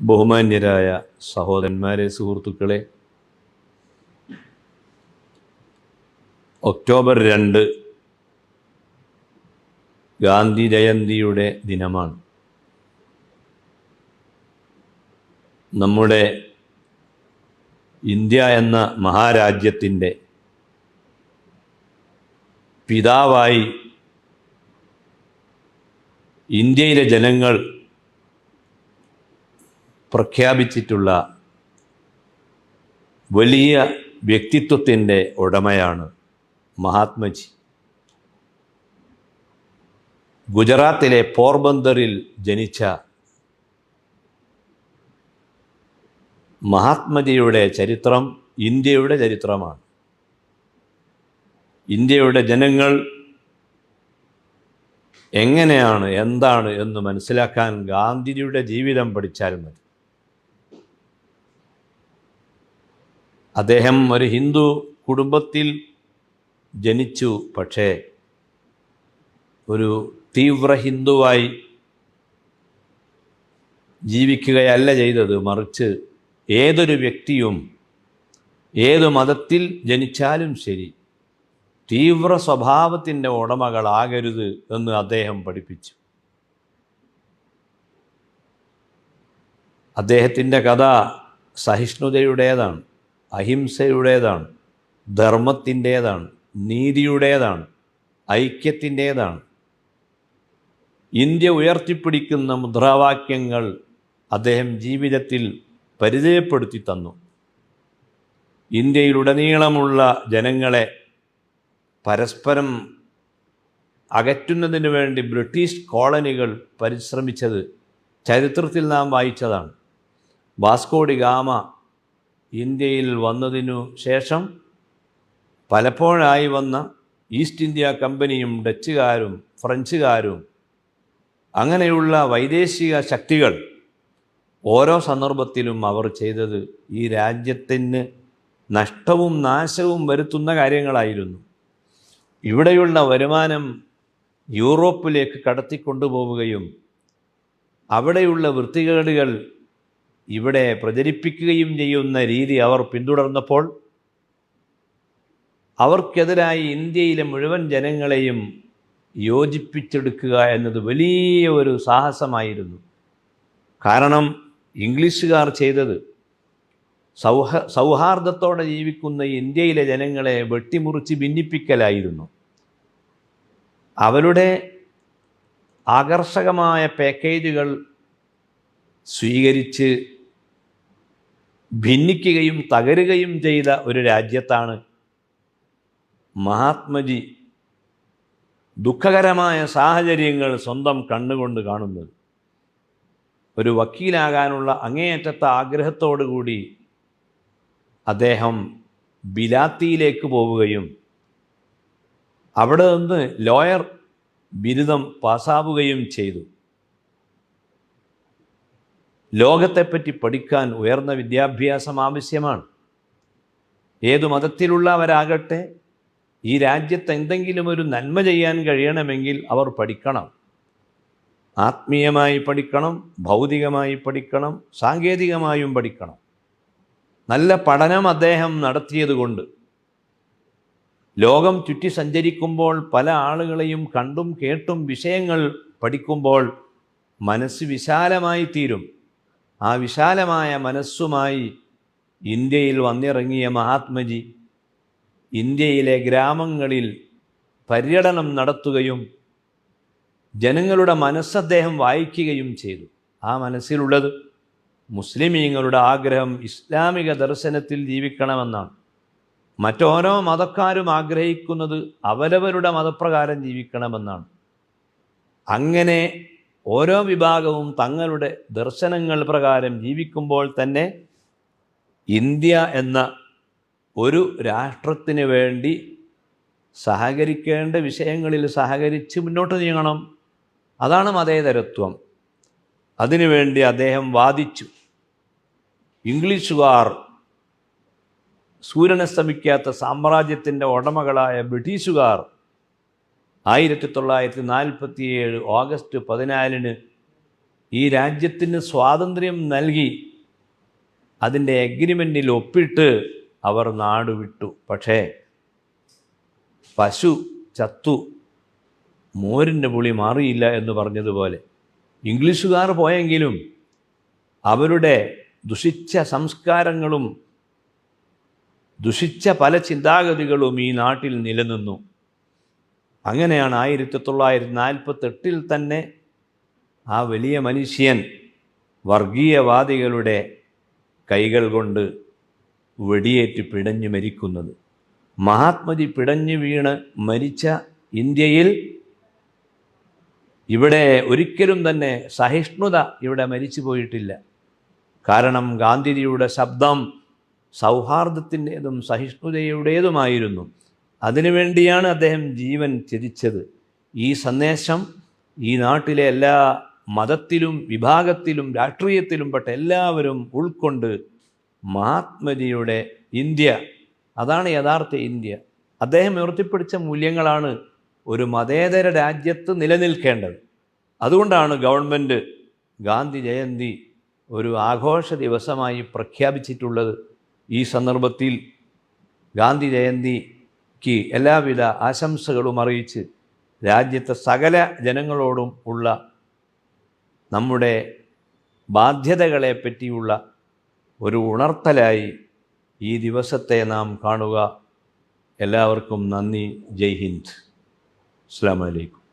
ബഹുമാന്യരായ സഹോദരന്മാരെ സുഹൃത്തുക്കളെ ഒക്ടോബർ രണ്ട് ഗാന്ധി ജയന്തിയുടെ ദിനമാണ്. നമ്മുടെ ഇന്ത്യ എന്ന മഹാരാജ്യത്തിന്റെ പിതാവായി ഇന്ത്യയിലെ ജനങ്ങൾ പ്രഖ്യാപിച്ചിട്ടുള്ള വലിയ വ്യക്തിത്വത്തിന്റെ ഉടമയാണ് മഹാത്മജി. ഗുജറാത്തിലെ പോർബന്ദറിൽ ജനിച്ച മഹാത്മജിയുടെ ചരിത്രം ഇന്ത്യയുടെ ചരിത്രമാണ്. ഇന്ത്യയുടെ ജനങ്ങൾ എങ്ങനെയാണ് എന്താണ് എന്ന് മനസ്സിലാക്കാൻ ഗാന്ധിജിയുടെ ജീവിതം പഠിച്ചാൽ മതി. അദ്ദേഹം ഒരു ഹിന്ദു കുടുംബത്തിൽ ജനിച്ചു. പക്ഷേ ഒരു തീവ്ര ഹിന്ദുവായി ജീവിക്കുകയല്ല ചെയ്തത്. മറിച്ച് ഏതൊരു വ്യക്തിയും ഏതു മതത്തിൽ ജനിച്ചാലും ശരി തീവ്ര സ്വഭാവത്തിന്റെ ഉടമകളാകരുത് എന്ന് അദ്ദേഹം പഠിപ്പിച്ചു. അദ്ദേഹത്തിന്റെ കഥ സഹിഷ്ണുതയുടേതാണ്. അഹിംസയുടേതാണ് ധർമ്മത്തിന്റേതാണ് നീതിയുടേതാണ് ഐക്യത്തിന്റേതാണ്. ഇന്ത്യ ഉയർത്തിപ്പിടിക്കുന്ന മുദ്രാവാക്യങ്ങൾ അദ്ദേഹം ജീവിതത്തിൽ പരിചയപ്പെടുത്തി തന്നു. ഇന്ത്യയിലുടനീളമുള്ള ജനങ്ങളെ പരസ്പരം അകറ്റുന്നതിന് വേണ്ടി ബ്രിട്ടീഷ് കോളനികൾ പരിശ്രമിച്ചത് ചരിത്രത്തിൽ നാം വായിച്ചതാണ്. വാസ്കോഡി ഗാമ ഇന്ത്യയിൽ വന്നതിനു ശേഷം പലപ്പോഴായി വന്ന ഈസ്റ്റ് ഇന്ത്യ കമ്പനിയും ഡച്ചുകാരും ഫ്രഞ്ചുകാരും അങ്ങനെയുള്ള വൈദേശിക ശക്തികൾ ഓരോ സന്ദർഭത്തിലും അവർ ചെയ്തത് ഈ രാജ്യത്തിന് നഷ്ടവും നാശവും വരുത്തുന്ന കാര്യങ്ങളായിരുന്നു. ഇവിടെയുള്ള വരുമാനം യൂറോപ്പിലേക്ക് കടത്തിക്കൊണ്ടുപോവുകയും അവിടെയുള്ള വൃത്തികേടുകൾ ഇവിടെ പ്രചരിപ്പിക്കുകയും ചെയ്യുന്ന രീതി അവർ പിന്തുടർന്നപ്പോൾ അവർക്കെതിരായി ഇന്ത്യയിലെ മുഴുവൻ ജനങ്ങളെയും യോജിപ്പിച്ചെടുക്കുക എന്നത് വലിയ ഒരു സാഹസമായിരുന്നു. കാരണം ഇംഗ്ലീഷുകാർ ചെയ്തത് സൗഹ സൗഹാർദ്ദത്തോടെ ജീവിക്കുന്ന ഇന്ത്യയിലെ ജനങ്ങളെ വെട്ടിമുറിച്ച് ഭിന്നിപ്പിക്കലായിരുന്നു. അവരുടെ ആകർഷകമായ പാക്കേജുകൾ സ്വീകരിച്ച് ഭിന്നിക്കുകയും തകരുകയും ചെയ്ത ഒരു രാജ്യത്താണ് മഹാത്മജി. ദുഃഖകരമായ സാഹചര്യങ്ങൾ സ്വന്തം കണ്ണുകൊണ്ട് കാണുന്നത്. ഒരു വക്കീലാകാനുള്ള അങ്ങേയറ്റത്തെ ആഗ്രഹത്തോടുകൂടി അദ്ദേഹം ബിലാത്തിയിലേക്ക് പോവുകയും അവിടെ നിന്ന് ലോയർ ബിരുദം പാസ്സാവുകയും ചെയ്തു. ലോകത്തെപ്പറ്റി പഠിക്കാൻ ഉയർന്ന വിദ്യാഭ്യാസം ആവശ്യമാണ്. ഏതു മതത്തിലുള്ളവരാകട്ടെ ഈ രാജ്യത്ത് എന്തെങ്കിലും ഒരു നന്മ ചെയ്യാൻ കഴിയണമെങ്കിൽ അവർ പഠിക്കണം. ആത്മീയമായി പഠിക്കണം ഭൗതികമായി പഠിക്കണം സാങ്കേതികമായും പഠിക്കണം. നല്ല പഠനം അദ്ദേഹം നടത്തിയതുകൊണ്ട്. ലോകം ചുറ്റി സഞ്ചരിക്കുമ്പോൾ പല ആളുകളെയും കണ്ടും കേട്ടും വിഷയങ്ങൾ പഠിക്കുമ്പോൾ മനസ്സ് വിശാലമായി തീരും ആ വിശാലമായ മനസ്സുമായി ഇന്ത്യയിൽ വന്നിറങ്ങിയ മഹാത്മജി ഇന്ത്യയിലെ ഗ്രാമങ്ങളിൽ പര്യടനം നടത്തുകയും ജനങ്ങളുടെ മനസ്സ് അദ്ദേഹം വായിക്കുകയും ചെയ്തു. ആ മനസ്സിലുള്ളത് മുസ്ലിമീങ്ങളുടെ ആഗ്രഹം ഇസ്ലാമിക ദർശനത്തിൽ ജീവിക്കണമെന്നാണ്. മറ്റോരോ മതക്കാരും ആഗ്രഹിക്കുന്നത് അവരവരുടെ മതപ്രകാരം ജീവിക്കണമെന്നാണ്. അങ്ങനെ ഓരോ വിഭാഗവും തങ്ങളുടെ ദർശനങ്ങൾ പ്രകാരം ജീവിക്കുമ്പോൾ തന്നെ ഇന്ത്യ എന്ന ഒരു രാഷ്ട്രത്തിന് വേണ്ടി സഹകരിക്കേണ്ട വിഷയങ്ങളിൽ സഹകരിച്ച് മുന്നോട്ട് നീങ്ങണം. അതാണ് മതേതരത്വം. അതിനുവേണ്ടി അദ്ദേഹം വാദിച്ചു. ഇംഗ്ലീഷുകാർ സൂര്യനസ്തമിക്കാത്ത സാമ്രാജ്യത്തിന്റെ ഉടമകളായ ബ്രിട്ടീഷുകാർ ആയിരത്തി തൊള്ളായിരത്തി നാൽപ്പത്തിയേഴ് ഓഗസ്റ്റ് പതിനാലിന് ഈ രാജ്യത്തിന് സ്വാതന്ത്ര്യം നൽകി അതിന്റെ എഗ്രിമെന്റിൽ ഒപ്പിട്ട് അവർ നാടുവിട്ടു പക്ഷേ പശു ചത്തു മോരിന്റെ പുളി മാറിയില്ല എന്ന് പറഞ്ഞതുപോലെ. ഇംഗ്ലീഷുകാർ പോയെങ്കിലും അവരുടെ ദുഷിച്ച സംസ്കാരങ്ങളും ദുഷിച്ച പല ചിന്താഗതികളും ഈ നാട്ടിൽ നിലനിന്നു. അങ്ങനെയാണ് ആയിരത്തി തൊള്ളായിരത്തി നാൽപ്പത്തെട്ടിൽ തന്നെ ആ വലിയ മനുഷ്യൻ വർഗീയവാദികളുടെ കൈകൾ കൊണ്ട് വെടിയേറ്റ് പിടഞ്ഞു മരിക്കുന്നത്. മഹാത്മജി പിടഞ്ഞു വീണ് മരിച്ച ഇന്ത്യയിൽ ഇവിടെ ഒരിക്കലും തന്നെ സഹിഷ്ണുത ഇവിടെ മരിച്ചു പോയിട്ടില്ല. കാരണം ഗാന്ധിജിയുടെ ശബ്ദം സൗഹാർദ്ദത്തിന്റേതും സഹിഷ്ണുതയുടേതുമായിരുന്നു. അതിനുവേണ്ടിയാണ് അദ്ദേഹം ജീവൻ ത്യജിച്ചത്. ഈ സന്ദേശം ഈ നാട്ടിലെ എല്ലാ മതത്തിലും വിഭാഗത്തിലും രാഷ്ട്രീയത്തിലും പെട്ട എല്ലാവരും ഉൾക്കൊണ്ട് മഹാത്മജിയുടെ ഇന്ത്യ. അതാണ് യഥാർത്ഥ ഇന്ത്യ. അദ്ദേഹം ഉയർത്തിപ്പിടിച്ച മൂല്യങ്ങളാണ് ഒരു മതേതര രാജ്യത്ത് നിലനിൽക്കേണ്ടത്. അതുകൊണ്ടാണ് ഗവൺമെന്റ് ഗാന്ധി ജയന്തി ഒരു ആഘോഷ ദിവസമായി പ്രഖ്യാപിച്ചിട്ടുള്ളത്. ഈ സന്ദർഭത്തിൽ ഗാന്ധി ജയന്തിക്ക് എല്ലാവിധ ആശംസകളും അറിയിച്ച് രാജ്യത്തെ സകല ജനങ്ങളോടും ഉള്ള നമ്മുടെ ബാധ്യതകളെ പറ്റിയുള്ള ഒരു ഉണർത്തലായി ഈ ദിവസത്തെ നാം കാണുക. എല്ലാവർക്കും നന്ദി. ജയ് ഹിന്ദ്. അസ്സാം വലൈക്കും